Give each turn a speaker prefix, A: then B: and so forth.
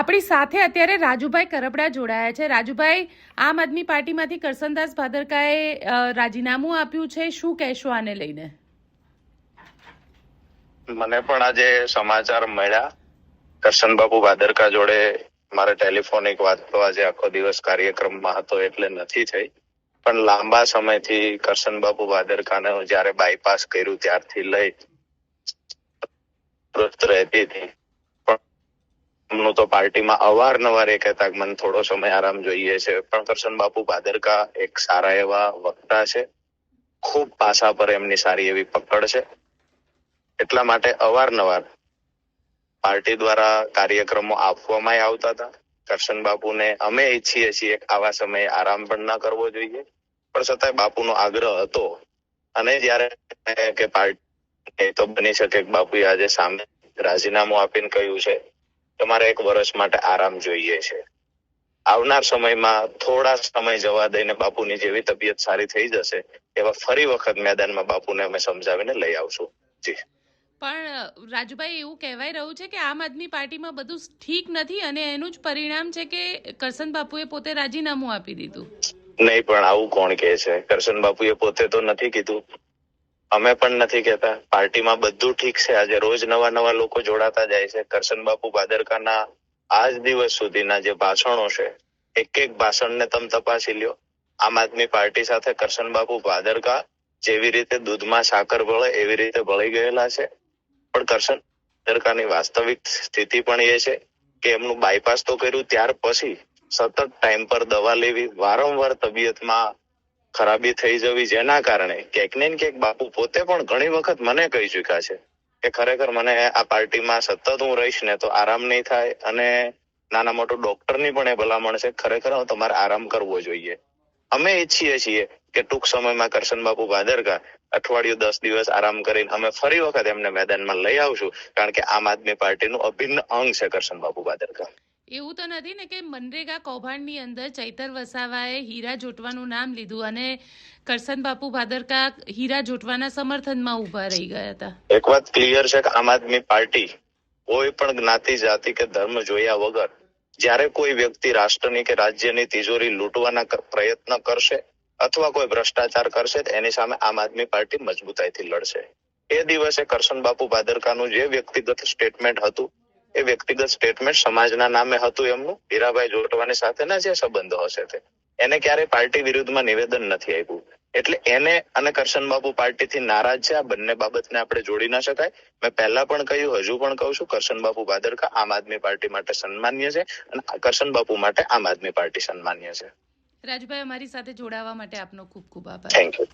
A: આપણી સાથે અત્યારે રાજુભાઈ કરપડા જોડાયા છે. રાજુભાઈ, આમ આદમી પાર્ટીમાંથી કરસનદાસ ભાદરકાએ રાજીનામું આપ્યું છે. શું કહેશો આને લઈને?
B: મને પણ આજે સમાચાર મળ્યા. કરશનબાબુ ભાદરકા જોડે મારે ટેલિફોનિક વાત તો આજે આખો દિવસ કાર્યક્રમમાં હતો એટલે નથી થઈ. પણ લાંબા સમયથી કરશનબાબુ ભાદરકાને જ્યારે બાયપાસ કર્યું ત્યારથી લઈ રહેતી હતી. એમનું તો પાર્ટીમાં અવારનવાર એ કહેતા મને થોડો સમય આરામ જોઈએ છે. પણ કરશનબાબુ ભાદરકા એક સારા એવા વક્તા છે. ખૂબ પાસા પર એમની સારી એવી પકડ છે. એટલા માટે અવારનવાર પાર્ટી દ્વારા કાર્યક્રમો આપવામાં આવતા હતા. કરશન બાપુને અમે ઈચ્છીએ છીએ આવા સમયે આરામ પણ ના કરવો જોઈએ. પણ છતાંય બાપુનો આગ્રહ હતો. અને જયારે કે પાર્ટી તો બની શકે બાપુએ આજે સામે રાજીનામું આપીને કહ્યું છે. કે મારે એક વર્ષ માટે આરામ જોઈએ છે. આવનાર સમયમાં થોડા સમય જવા દઈને બાપુની જેવી તબિયત સારી થઈ જશે એવા ફરી વખત મેદાનમાં બાપુને અમે સમજાવીને લઈ આવશું. જી.
A: પણ રાજુભાઈ એવું કહેવાય રહ્યું છે કે આમ આદમી પાર્ટીમાં બધું ઠીક નથી અને એનું જ પરિણામ છે કે કરસન બાપુએ પોતે રાજીનામું આપી દીધું.
B: નહીં પણ આવું કોણ કે છે? કરશન બાપુએ પોતે તો નથી કીધું. અમે પણ નથી કહેતા. પાર્ટીમાં બધું ઠીક છે. આજે રોજ નવા નવા લોકો જોડાતા જાય છે. કરશન બાપુ ભાદરકાના આજ દિવસ સુધીના જે ભાષણો છે, એક એક ભાષણને તમે તપાસી લ્યો. આમ આદમી પાર્ટી સાથે કરશન બાપુ ભાદરકા જેવી રીતે દૂધમાં સાકર ભળે, એવી રીતે ભળી ગયેલા છે. પણ કરશન ભાદરકાની વાસ્તવિક સ્થિતિ પણ એ છે કે એમનું બાયપાસ તો કર્યું ત્યાર પછી સતત ટાઈમ પર દવા લેવી, વારંવાર તબિયતમાં ખરાબી થઈ જવી જેના કારણે ક્યાંક ને ક્યાંક બાપુ પોતે પણ ઘણી વખત મને કહી ચુક્યા છે કે ખરેખર મને આ પાર્ટીમાં સતત હું રહીશ ને તો આરામ નહીં થાય અને નાના મોટું ડોક્ટરની પણ એ ભલામણ છે, ખરેખર તમારે આરામ કરવો જોઈએ. અમે ઈચ્છીએ છીએ કે ટૂંક સમયમાં કરશન બાપુ ભાદરકા અઠવાડિયું દસ દિવસ આરામ કરીને અમે ફરી વખત એમને મેદાનમાં લઈ આવશું, કારણ કે આમ આદમી પાર્ટીનું અભિન્ન અંગ છે કરશન બાપુ ભાદરકા.
A: એવું તો નથી ને કે મનરેગા કૌભાંડની અંદર ચૈતર વસાવાએ હીરા જોટવાનું નામ લીધું અને કરસન બાપુ ભાદરકા હીરા જોટવાના સમર્થનમાં ઊભા રહી ગયા હતા.
B: એક વાત ક્લિયર છે કે આમ આદમી પાર્ટી કોઈ પણ જ્ઞાતિ, જાતિ કે ધર્મ જોયા વગર જ્યારે કોઈ વ્યક્તિ રાષ્ટ્રની કે રાજ્યની તિજોરી લૂંટવાના પ્રયત્ન કરશે અથવા કોઈ ભ્રષ્ટાચાર કરશે એની સામે આમ આદમી પાર્ટી મજબૂતાઈથી લડશે. એ દિવસે કરશન બાપુ ભાદરકાનું જે વ્યક્તિગત સ્ટેટમેન્ટ હતું એ વ્યક્તિગત સ્ટેટમેન્ટ સમાજના નામે હતું એમનું. હીરાભાઈ જોટવાની સાથેના જે સંબંધો હશે તે. એને ક્યારેય પાર્ટી વિરુદ્ધમાં નિવેદન નથી આપ્યું. એટલે એને અને કરશન બાબુ પાર્ટીથી નારાજ છે. આ બંને બાબતને આપણે જોડી ના શકાય. મેં પહેલા પણ કહ્યું હજુ પણ કહું છું કરશન બાપુ ભાદરકા આમ આદમી પાર્ટી માટે સન્માન્ય છે અને કરશન બાપુ માટે આમ આદમી પાર્ટી સન્માન્ય છે.
A: રાજભાઈ અમારી સાથે જોડાવા માટે આપનો ખૂબ ખૂબ આભાર.
B: Thank you